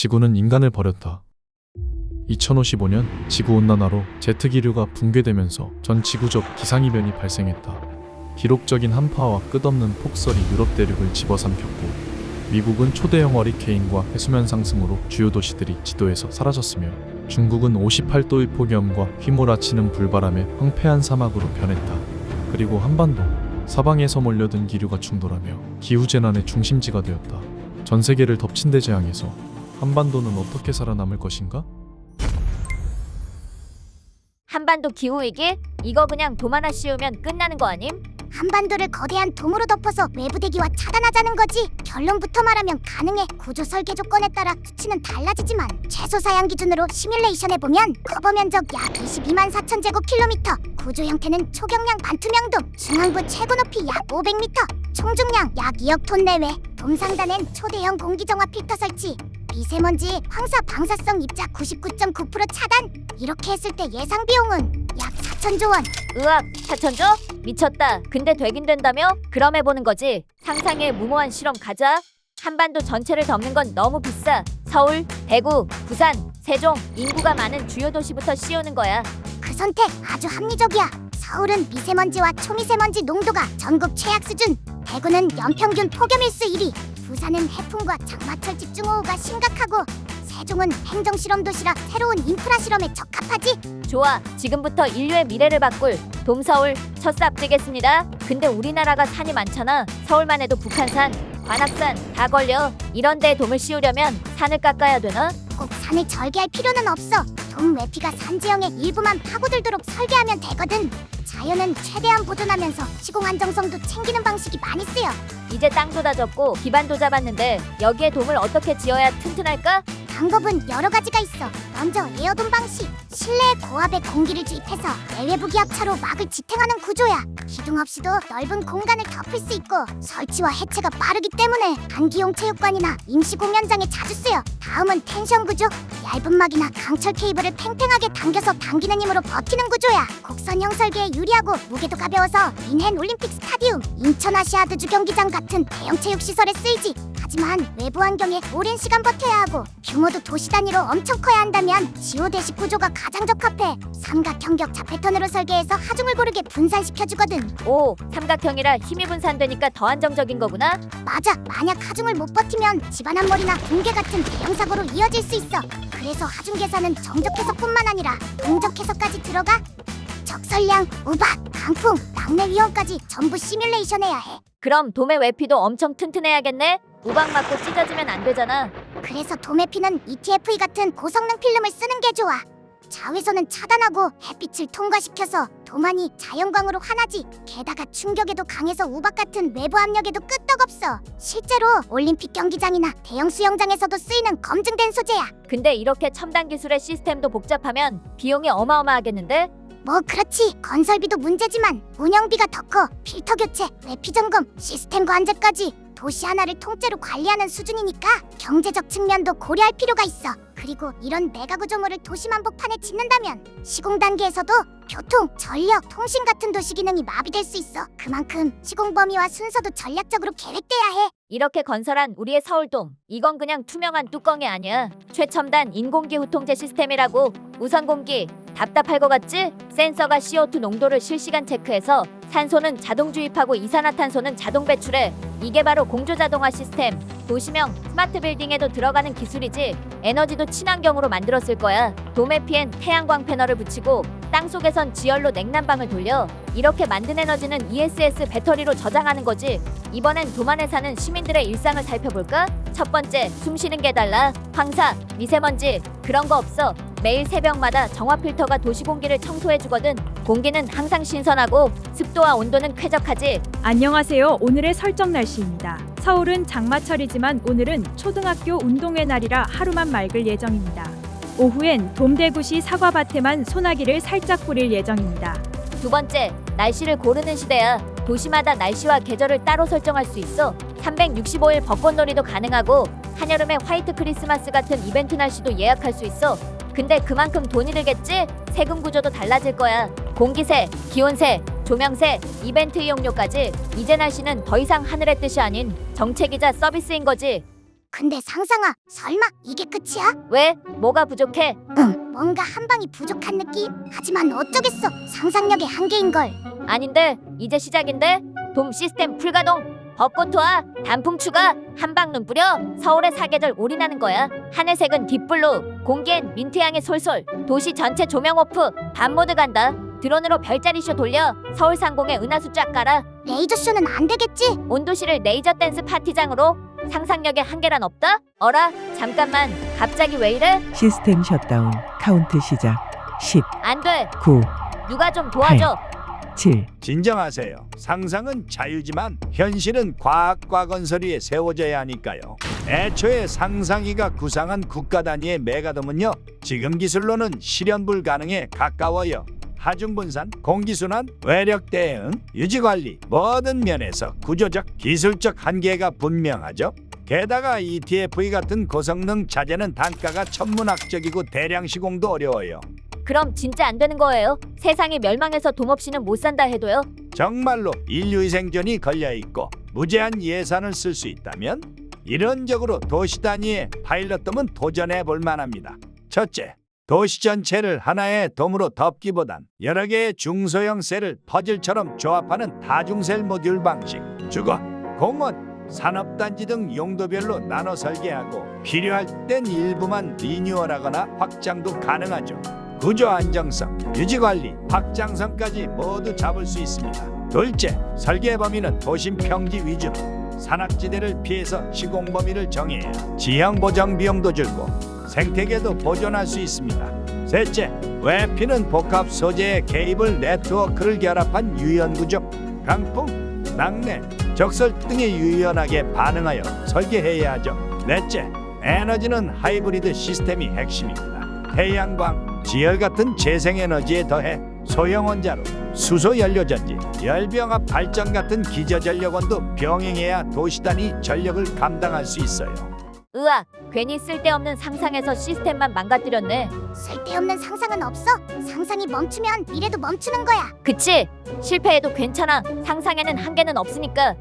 지구는 인간을 버렸다. 2055년 지구온난화로 제트 기류가 붕괴되면서 전 지구적 기상이변이 발생했다. 기록적인 한파와 끝없는 폭설이 유럽 대륙을 집어삼켰고 미국은 초대형 허리케인과 해수면 상승으로 주요 도시들이 지도에서 사라졌으며 중국은 58도의 폭염과 휘몰아치는 불바람에 황폐한 사막으로 변했다. 그리고 한반도 사방에서 몰려든 기류가 충돌하며 기후재난의 중심지가 되었다. 전 세계를 덮친 대재앙에서 한반도는 어떻게 살아남을 것인가? 한반도 기후위기? 이거 그냥 돔 하나 씌우면 끝나는 거 아님? 한반도를 거대한 돔으로 덮어서 외부 대기와 차단하자는 거지. 결론부터 말하면 가능해. 구조 설계 조건에 따라 수치는 달라지지만 최소 사양 기준으로 시뮬레이션 해 보면 커버 면적 약 22만 4천 제곱킬로미터. 구조 형태는 초경량 반투명돔. 중앙부 최고 높이 약 500m. 총중량 약 2억 톤 내외. 돔 상단엔 초대형 공기정화 필터 설치. 미세먼지, 황사 방사성 입자 99.9% 차단. 이렇게 했을 때 예상 비용은 약 4천조 원. 으악, 사천조? 미쳤다. 근데 되긴 된다며? 그럼 해보는 거지. 상상의 무모한 실험 가자. 한반도 전체를 덮는 건 너무 비싸. 서울, 대구, 부산, 세종, 인구가 많은 주요 도시부터 씌우는 거야. 그 선택 아주 합리적이야. 서울은 미세먼지와 초미세먼지 농도가 전국 최악 수준. 대구는 연평균 폭염일수 1위. 부산은 해풍과 장마철 집중호우가 심각하고 세종은 행정 실험 도시라 새로운 인프라 실험에 적합하지. 좋아. 지금부터 인류의 미래를 바꿀 돔서울 첫삽 뜨겠습니다. 근데 우리나라가 산이 많잖아. 서울만 해도 북한산, 관악산 다 걸려. 이런 데 돔을 씌우려면 산을 깎아야 되나? 꼭 산을 절개할 필요는 없어. 돔 외피가 산 지형의 일부만 파고들도록 설계하면 되거든. 자연은 최대한 보존하면서 시공 안정성도 챙기는 방식이 많이 쓰여. 이제 땅도 다 접고 기반도 잡았는데 여기에 돔을 어떻게 지어야 튼튼할까? 방법은 여러 가지가 있어. 먼저 에어돔 방식. 실내에 고압의 공기를 주입해서 내외부 기압차로 막을 지탱하는 구조야. 기둥 없이도 넓은 공간을 덮을 수 있고 설치와 해체가 빠르기 때문에 단기용 체육관이나 임시 공연장에 자주 쓰여. 다음은 텐션 구조. 얇은 막이나 강철 케이블을 팽팽하게 당겨서 당기는 힘으로 버티는 구조야. 곡선형 설계에 유리하고 무게도 가벼워서 민헨 올림픽 스타디움, 인천 아시아드주 경기장 같은 대형 체육 시설에 쓰이지. 하지만 외부 환경에 오랜 시간 버텨야 하고 규모도 도시 단위로 엄청 커야 한다면 지오대식 구조가 가장 적합해. 삼각형 격자 패턴으로 설계해서 하중을 고르게 분산시켜주거든. 오, 삼각형이라 힘이 분산되니까 더 안정적인 거구나. 맞아. 만약 하중을 못 버티면 집안 한몰이나 붕괴 같은 대형 사고로 이어질 수 있어. 그래서 하중 계산은 정적 해석뿐만 아니라 동적 해석까지 들어가. 적설량, 우박, 강풍, 낙뢰 위험까지 전부 시뮬레이션해야 해. 그럼 돔의 외피도 엄청 튼튼해야겠네. 우박 맞고 찢어지면 안 되잖아. 그래서 도매피는 ETFE 같은 고성능 필름을 쓰는 게 좋아. 자외선은 차단하고 햇빛을 통과시켜서 도만이 자연광으로 환하지. 게다가 충격에도 강해서 우박 같은 외부 압력에도 끄떡없어. 실제로 올림픽 경기장이나 대형 수영장에서도 쓰이는 검증된 소재야. 근데 이렇게 첨단 기술의 시스템도 복잡하면 비용이 어마어마하겠는데? 뭐 그렇지 건설비도 문제지만 운영비가 더 커. 필터 교체, 외피 점검, 시스템 관제까지 도시 하나를 통째로 관리하는 수준이니까 경제적 측면도 고려할 필요가 있어. 그리고 이런 메가 구조물을 도시 만복판에 짓는다면 시공 단계에서도 교통, 전력, 통신 같은 도시 기능이 마비될 수 있어. 그만큼 시공 범위와 순서도 전략적으로 계획돼야 해. 이렇게 건설한 우리의 서울돔. 이건 그냥 투명한 뚜껑이 아니야. 최첨단 인공기 후 통제 시스템이라고. 우선 공기. 답답할 것 같지? 센서가 CO2 농도를 실시간 체크해서 산소는 자동 주입하고 이산화탄소는 자동 배출해. 이게 바로 공조 자동화 시스템. 도시명 스마트 빌딩에도 들어가는 기술이지. 에너지도 친환경으로 만들었을 거야. 돔에 피엔 태양광 패널을 붙이고 땅 속에선 지열로 냉난방을 돌려. 이렇게 만든 에너지는 ESS 배터리로 저장하는 거지. 이번엔 도만에 사는 시민들의 일상을 살펴볼까? 첫 번째, 숨 쉬는 게 달라. 황사, 미세먼지 그런 거 없어. 매일 새벽마다 정화 필터가 도시 공기를 청소해 주거든. 공기는 항상 신선하고 습도와 온도는 쾌적하지. 안녕하세요. 오늘의 설정 날씨입니다. 서울은 장마철이지만 오늘은 초등학교 운동회 날이라 하루만 맑을 예정입니다. 오후엔 동대구시 사과밭에만 소나기를 살짝 뿌릴 예정입니다. 두 번째, 날씨를 고르는 시대야. 도시마다 날씨와 계절을 따로 설정할 수 있어. 365일 벚꽃놀이도 가능하고 한여름에 화이트 크리스마스 같은 이벤트 날씨도 예약할 수 있어. 근데 그만큼 돈이 들겠지? 세금 구조도 달라질 거야. 공기세, 기온세, 조명세, 이벤트 이용료까지 이제 날씨는 더 이상 하늘의 뜻이 아닌 정책이자 서비스인 거지. 근데 상상아, 설마 이게 끝이야? 왜? 뭐가 부족해? 응, 뭔가 한 방이 부족한 느낌? 하지만 어쩌겠어. 상상력의 한계인 걸. 아닌데 이제 시작인데 돔 시스템 불가동 벚꽃 투하 단풍 추가 한방 눈 뿌려 서울의 사계절 올인하는 거야 하늘색은 딥블루 공기엔 민트향이 솔솔 도시 전체 조명 오프 밤 모드 간다 드론으로 별자리 쇼 돌려 서울 상공에 은하수 쫙 깔아 레이저 쇼는 안 되겠지? 온도실을 레이저 댄스 파티장으로 상상력의 한계란 없다? 어라 잠깐만 갑자기 왜 이래? 시스템 셧다운 카운트 시작 10 안돼 9 누가 좀 도와줘 7 진정하세요. 상상은 자유지만 현실은 과학과 건설위에 세워져야 하니까요. 애초에 상상이가 구상한 국가 단위의 메가돔은요. 지금 기술로는 실현 불가능에 가까워요. 하중분산, 공기순환, 외력 대응, 유지관리 모든 면에서 구조적, 기술적 한계가 분명하죠. 게다가 ETFE 같은 고성능 자재는 단가가 천문학적이고 대량 시공도 어려워요. 그럼 진짜 안 되는 거예요 세상이 멸망해서 돔 없이는 못 산다 해도요 정말로 인류의 생존이 걸려 있고 무제한 예산을 쓸 수 있다면 이런적으로 도시 단위의 파일럿돔은 도전해 볼 만합니다. 첫째, 도시 전체를 하나의 돔으로 덮기보단 여러 개의 중소형 셀을 퍼즐처럼 조합하는 다중셀 모듈 방식. 주거, 공원, 산업단지 등 용도별로 나눠 설계하고 필요할 땐 일부만 리뉴얼하거나 확장도 가능하죠. 구조 안정성, 유지 관리, 확장성까지 모두 잡을 수 있습니다. 둘째, 설계 범위는 도심 평지 위주. 산악지대를 피해서 시공 범위를 정해야 지형 보정 비용도 줄고 생태계도 보존할 수 있습니다. 셋째, 외피는 복합 소재의 케이블 네트워크를 결합한 유연 구조. 강풍, 낙뢰, 적설 등에 유연하게 반응하여 설계해야 하죠. 넷째, 에너지는 하이브리드 시스템이 핵심입니다. 태양광, 지열 같은 재생에너지에 더해 소형 원자로, 수소 연료 전지, 열병합 발전 같은 기저전력원도 병행해야 도시 단위 전력을 감당할 수 있어요. 으악 괜히 쓸데없는 상상에서 시스템만 망가뜨렸네 쓸데없는 상상은 없어. 상상이 멈추면 미래도 멈추는 거야. 그치? 실패해도 괜찮아 상상에는 한계는 없으니까